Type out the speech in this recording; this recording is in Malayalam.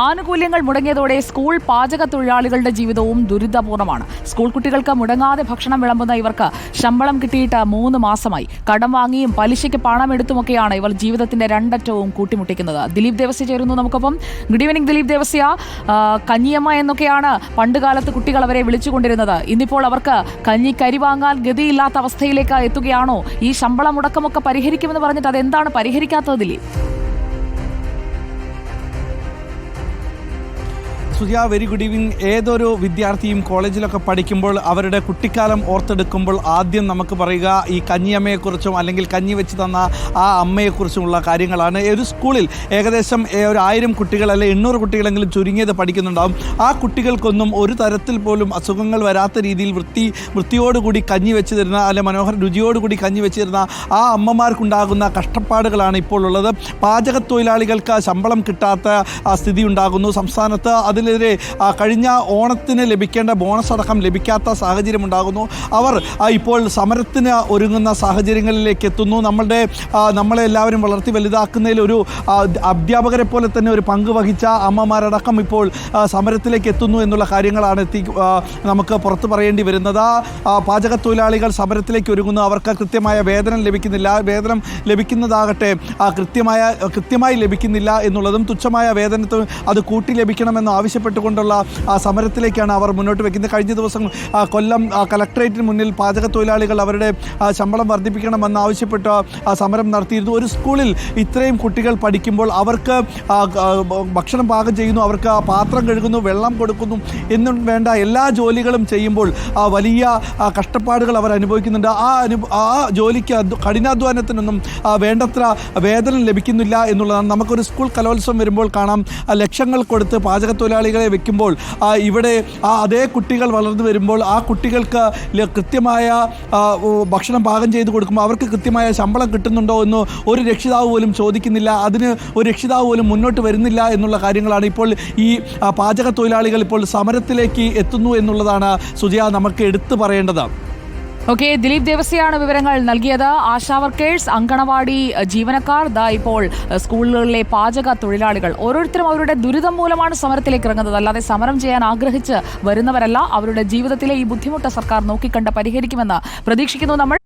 ആനുകൂല്യങ്ങൾ മുടങ്ങിയതോടെ സ്കൂൾ പാചക തൊഴിലാളികളുടെ ജീവിതവും ദുരിതപൂർണമാണ് സ്കൂൾ കുട്ടികൾക്ക് മുടങ്ങാതെ ഭക്ഷണം വിളമ്പുന്ന ഇവർക്ക് ശമ്പളം കിട്ടിയിട്ട് മൂന്ന് മാസമായി. കടം വാങ്ങിയും പലിശയ്ക്ക് പണം എടുത്തുമൊക്കെയാണ് ഇവർ ജീവിതത്തിന്റെ രണ്ടറ്റവും കൂട്ടിമുട്ടിക്കുന്നത്. ദിലീപ് ദേവസ്യ ചേരുന്നു നമുക്കൊപ്പം. Good evening Dileep Devasya. കഞ്ഞിയമ്മ എന്നൊക്കെയാണ് പണ്ടുകാലത്ത് കുട്ടികൾ അവരെ വിളിച്ചുകൊണ്ടിരുന്നത്. ഇന്നിപ്പോൾ അവർക്ക് കഞ്ഞി കരി വാങ്ങാൻ ഗതിയില്ലാത്ത അവസ്ഥയിലേക്ക് എത്തുകയാണോ? ഈ ശമ്പള മുടക്കമൊക്കെ പരിഹരിക്കുമെന്ന് പറഞ്ഞിട്ട് അതെന്താണ് പരിഹരിക്കാത്തത് Dileep? Suhiya very good evening ഏതൊരു വിദ്യാർത്ഥിയും കോളേജിലൊക്കെ പഠിക്കുമ്പോൾ അവരുടെ കുട്ടിക്കാലം ഓർത്തെടുക്കുമ്പോൾ ആദ്യം നമുക്ക് പറയുക ഈ കഞ്ഞിയമ്മയെക്കുറിച്ചും അല്ലെങ്കിൽ കഞ്ഞി വെച്ച് തന്ന ആ അമ്മയെക്കുറിച്ചുമുള്ള കാര്യങ്ങളാണ്. ഒരു സ്കൂളിൽ ഏകദേശം ഒരു ആയിരം കുട്ടികൾ അല്ലെ എണ്ണൂറ് കുട്ടികളെങ്കിലും ചുരുങ്ങിയത് പഠിക്കുന്നുണ്ടാവും. ആ കുട്ടികൾക്കൊന്നും ഒരു തരത്തിൽ പോലും അസുഖങ്ങൾ വരാത്ത രീതിയിൽ വൃത്തി വൃത്തിയോടുകൂടി കഞ്ഞി വെച്ച് തരുന്ന അല്ലെ മനോഹര രുചിയോടുകൂടി കഞ്ഞി വെച്ച് തരുന്ന ആ അമ്മമാർക്കുണ്ടാകുന്ന കഷ്ടപ്പാടുകളാണ് ഇപ്പോൾ ഉള്ളത്. പാചക തൊഴിലാളികൾക്ക് ശമ്പളം കിട്ടാത്ത സ്ഥിതി ഉണ്ടാകുന്നു. സംസ്ഥാനത്ത് അതിനെതിരെ കഴിഞ്ഞ ഓണത്തിന് ലഭിക്കേണ്ട ബോണസ് അടക്കം ലഭിക്കാത്ത സാഹചര്യം ഉണ്ടാകുന്നു അവർ ഇപ്പോൾ സമരത്തിന് ഒരുങ്ങുന്ന സാഹചര്യങ്ങളിലേക്ക് എത്തുന്നു. നമ്മളുടെ നമ്മളെ എല്ലാവരും വളർത്തി വലുതാക്കുന്നതിൽ ഒരു അധ്യാപകരെ പോലെ തന്നെ ഒരു പങ്ക് വഹിച്ച അമ്മമാരടക്കം ഇപ്പോൾ സമരത്തിലേക്ക് എത്തുന്നു എന്നുള്ള കാര്യങ്ങളാണ് എത്തി നമുക്ക് പുറത്തു പറയേണ്ടി വരുന്നത്. പാചക തൊഴിലാളികൾ സമരത്തിലേക്ക് ഒരുങ്ങുന്നു. അവർക്ക് കൃത്യമായ വേതനം ലഭിക്കുന്നില്ല. വേതനം ലഭിക്കുന്നതാകട്ടെ കൃത്യമായ കൃത്യമായി ലഭിക്കുന്നില്ല എന്നുള്ളതും തുച്ഛമായ വേതനത്തിൽ അത് കൂട്ടി ലഭിക്കണമെന്ന് ആവശ്യപ്പെട്ടുകൊണ്ടുള്ള ആ, സമരത്തിലേക്കാണ് അവർ മുന്നോട്ട് വെക്കുന്നത്. കഴിഞ്ഞ ദിവസം കൊല്ലം കലക്ട്രേറ്റിന് മുന്നിൽ പാചക തൊഴിലാളികൾ അവരുടെ ശമ്പളം വർദ്ധിപ്പിക്കണമെന്ന് ആവശ്യപ്പെട്ട സമരം നടത്തിയിരുന്നു. ഒരു സ്കൂളിൽ ഇത്രയും കുട്ടികൾ പഠിക്കുമ്പോൾ അവർക്ക് ഭക്ഷണം പാകം ചെയ്യുന്നു അവർക്ക് പാത്രം കഴുകുന്നു വെള്ളം കൊടുക്കുന്നു എന്നും വേണ്ട എല്ലാ ജോലികളും ചെയ്യുമ്പോൾ വലിയ കഷ്ടപ്പാടുകൾ അവർ അനുഭവിക്കുന്നുണ്ട്. ആ അനു ആ ജോലിക്ക് കഠിനാധ്വാനത്തിനൊന്നും വേണ്ടത്ര വേതനം ലഭിക്കുന്നില്ല എന്നുള്ളതാണ്. നമുക്കൊരു സ്കൂൾ കലോത്സവം വരുമ്പോൾ കാണാം ലക്ഷങ്ങൾ കൊടുത്ത് പാചക തൊഴിലാളികളെ വെക്കുമ്പോൾ ഇവിടെ ആ അതേ കുട്ടികൾ വളർന്നു വരുമ്പോൾ ആ കുട്ടികൾക്ക് കൃത്യമായ ഭക്ഷണം പാകം ചെയ്ത് കൊടുക്കുമ്പോൾ അവർക്ക് കൃത്യമായ ശമ്പളം കിട്ടുന്നുണ്ടോ എന്ന് ഒരു രക്ഷിതാവ് പോലും ചോദിക്കുന്നില്ല. അതിന് ഒരു രക്ഷിതാവ് പോലും മുന്നോട്ട് വരുന്നില്ല എന്നുള്ള കാര്യങ്ങളാണ് ഇപ്പോൾ ഈ പാചക തൊഴിലാളികൾ ഇപ്പോൾ സമരത്തിലേക്ക് എത്തുന്നു എന്നുള്ളതാണ് സുജയ നമുക്ക് എടുത്തു പറയേണ്ടത്. ഓക്കെ ദിലീപ് ദേവസ്യാണ് വിവരങ്ങൾ നൽകിയത്. ആശാ വർക്കേഴ്സ് അങ്കണവാടി ജീവനക്കാർ ദാ ഇപ്പോൾ സ്കൂളുകളിലെ പാചക തൊഴിലാളികൾ. ഓരോരുത്തരും അവരുടെ ദുരിതം മൂലമാണ് സമരത്തിലേക്ക് ഇറങ്ങുന്നത്. അല്ലാതെ സമരം ചെയ്യാൻ ആഗ്രഹിച്ച് വരുന്നവരല്ല. അവരുടെ ജീവിതത്തിലെ ഈ ബുദ്ധിമുട്ട് സർക്കാർ നോക്കിക്കണ്ട് പരിഹരിക്കുമെന്ന് പ്രതീക്ഷിക്കുന്നു നമ്മൾ.